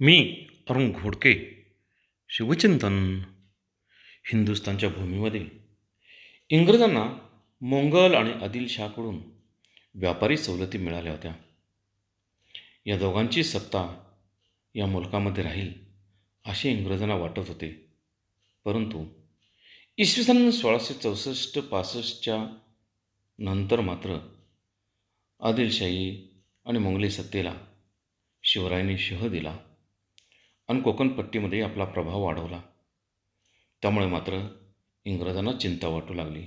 मी अरुण घोडके शिवचिंतन हिंदुस्थानच्या भूमीमध्ये. इंग्रजांना मोंगल आणि आदिलशाहकडून व्यापारी सवलती मिळाल्या होत्या. या दोघांची सत्ता या मुलकामध्ये राहील असे इंग्रजांना वाटत होते. परंतु इसवी सन सोळाशे चौसष्ट पासष्टच्या नंतर मात्र आदिलशाही आणि मोंगली सत्तेला शिवरायांनी शह दिला. आणि कोकणपट्टीमध्ये आपला प्रभाव वाढवला. त्यामुळे मात्र इंग्रजांना चिंता वाटू लागली.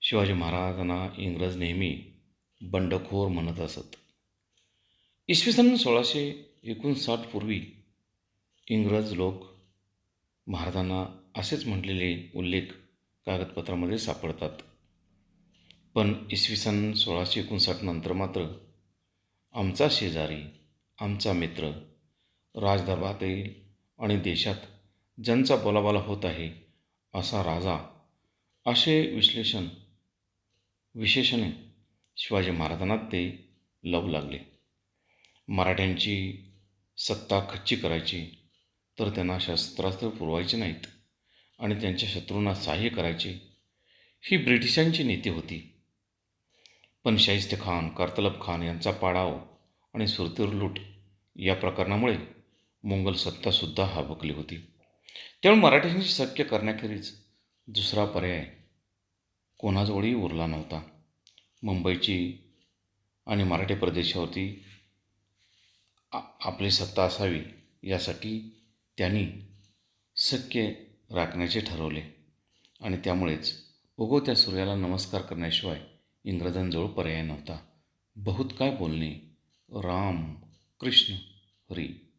शिवाजी महाराजांना इंग्रज नेहमी बंडखोर म्हणत असत. इसवी सन सोळाशे एकोणसाठ पूर्वी इंग्रज लोक महाराजांना असेच म्हटलेले उल्लेख कागदपत्रामध्ये सापडतात. पण इसवी सन सोळाशे एकोणसाठ नंतर मात्र आमचा शेजारी आमचा मित्र राजदरबारातील आणि देशात ज्यांचा बोलाबाला होत आहे असा राजा असे विश्लेषण विशेषणे शिवाजी महाराजांना ते लावू लागले. मराठ्यांची सत्ता खच्ची करायची तर त्यांना शस्त्रास्त्र पुरवायचे नाहीत आणि त्यांच्या शत्रूंना सहाय्य करायचे ही ब्रिटिशांची नीती होती. पण शाहिस्त खान कर्तलब खान यांचा पाडाव आणि सुरतीर लूट या प्रकरणामुळे मोंगल सत्तासुद्धा हाबकली होती. त्यामुळे मराठ्यांची शक्य करण्याखेरीज दुसरा पर्याय कोणाजवळही उरला नव्हता. मुंबईची आणि मराठी प्रदेशावरती आ आपली सत्ता असावी यासाठी त्यांनी शक्य राखण्याचे ठरवले. आणि त्यामुळेच उगवत्या सूर्याला नमस्कार करण्याशिवाय इंग्रजांजवळ पर्याय नव्हता. बहुत काय बोलणे? राम कृष्ण हरी.